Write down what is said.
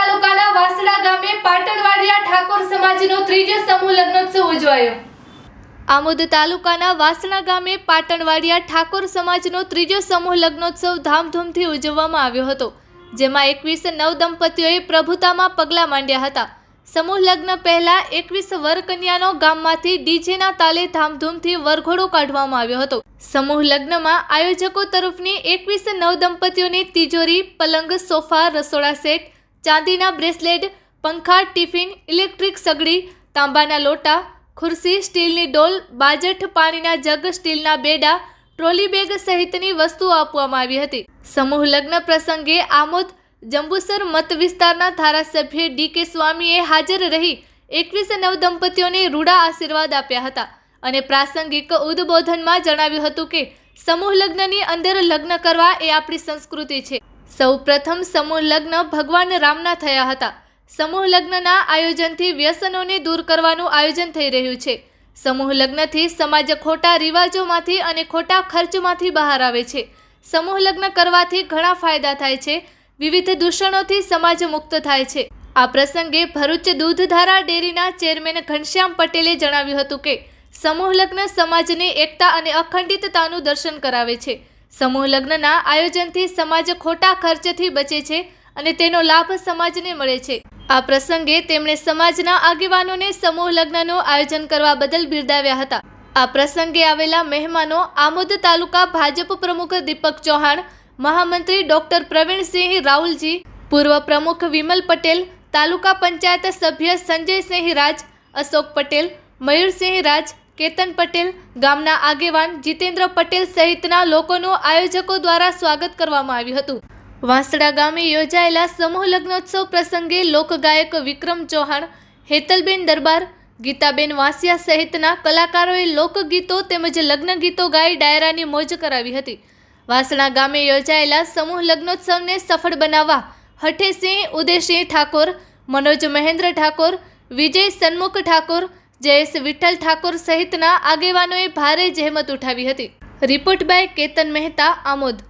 તાલુકાના વાસડા ગામે પાટણવાડિયા ઠાકોર સમાજનો ત્રીજો સમૂહ લગ્નોત્સવ ઉજવાયો. આમોદ તાલુકાના વાસણા ગામે પાટણવાડિયા ઠાકોર સમાજનો ત્રીજો સમૂહ લગ્નોત્સવ ધામધૂમથી ઉજવવામાં આવ્યો હતો, જેમાં એકવીસ નવ દંપતીઓએ પ્રભુતામાં પગલાં માંડ્યા હતા. સમૂહ લગ્ન પહેલા એકવીસ વરકન્યાનો ગામમાંથી ડીજેના તાલે ધામધૂમથી વરઘોડો કાઢવામાં આવ્યો હતો. સમૂહ લગ્નમાં આયોજકો તરફની એકવીસ નવ દંપતીઓને તિજોરી, પલંગ, સોફા, રસોડા સેટ ચાંદીના બ્રેસલેટ, પંખા, ટિફિન, ઇલેક્ટ્રિક સગડી, તાંબાના લોટા, ખુરશી, સ્ટીલની ડોલ, બાજઠ પાણીના જગ, સ્ટીલના બેડા, ટ્રોલી બેગ સહિતની વસ્તુઓ આપવામાં આવી હતી. સમૂહ લગ્ન પ્રસંગે આમોદ જંબુસર મત વિસ્તારના ધારાસભ્ય ડી કે સ્વામીએ હાજર રહી એકવીસ નવ દંપતીઓને રૂડા આશીર્વાદ આપ્યા હતા અને પ્રાસંગિક ઉદબોધનમાં જણાવ્યું હતું કે, સમૂહ લગ્નની અંદર લગ્ન કરવા એ આપણી સંસ્કૃતિ છે. સૌ પ્રથમ સમૂહ લગ્ન ભગવાન રામના થયા હતા. સમૂહ લગ્નના આયોજનથી વ્યસનોને દૂર કરવાનું આયોજન થઈ રહ્યું છે. સમૂહ લગ્નથી સમાજ ખોટા રિવાજોમાંથી અને ખોટા ખર્ચમાંથી બહાર આવે છે. સમૂહ લગ્ન કરવાથી ઘણા ફાયદા થાય છે. વિવિધ દૂષણોથી સમાજ મુક્ત થાય છે. આ પ્રસંગે ભરૂચ દૂધધારા ડેરીના ચેરમેન ઘનશ્યામ પટેલે જણાવ્યું હતું કે, સમૂહ લગ્ન સમાજની એકતા અને અખંડિતતાનું દર્શન કરાવે છે. સમૂહ લગ્નના આયોજનથી સમાજ ખોટા ખર્ચથી બચે છે અને તેનો લાભ સમાજને મળે છે. આ પ્રસંગે તેમણે સમાજના આગેવાનોને સમૂહ લગ્નનું આયોજન કરવા બદલ બિરદાવ્યા હતા. આ પ્રસંગે આવેલા મહેમાનો આમોદ તાલુકા ભાજપ પ્રમુખ દીપક ચૌહાણ, મહામંત્રી ડોક્ટર પ્રવીણસિંહ રાહુલજી પૂર્વ પ્રમુખ વિમલ પટેલ, તાલુકા પંચાયત સભ્ય સંજયસિંહ રાજ અશોક પટેલ મયુરસિંહ રાજ કેતન પટેલ, ગામના આગેવાન જીતેન્દ્ર પટેલ સહિતના લોકોનું આયોજકો દ્વારા સ્વાગત કરવામાં આવ્યું હતું. વાંસડા ગામે યોજાયેલા સમૂહ લગ્નોત્સવ પ્રસંગે લોકગાયક વિક્રમ ચૌહાણ, હેતલબેન દરબાર, ગીતાબેન વાંસિયા સહિતના કલાકારોએ લોકગીતો તેમજ લગ્ન ગીતો ગાઈ ડાયરાની મોજ કરાવી હતી. વાસણા ગામે યોજાયેલા સમૂહ લગ્નોત્સવને સફળ બનાવવા હઠેસિંહ, ઉદયસિંહ ઠાકોર, મનોજ મહેન્દ્ર ઠાકોર, વિજય સન્મુખ ઠાકોર જયેશ વિઠ્ઠલ ઠાકોર સહિતના આગેવાનોએ ભારે જહેમત ઉઠાવી હતી. Report by Ketan Mehta Amod.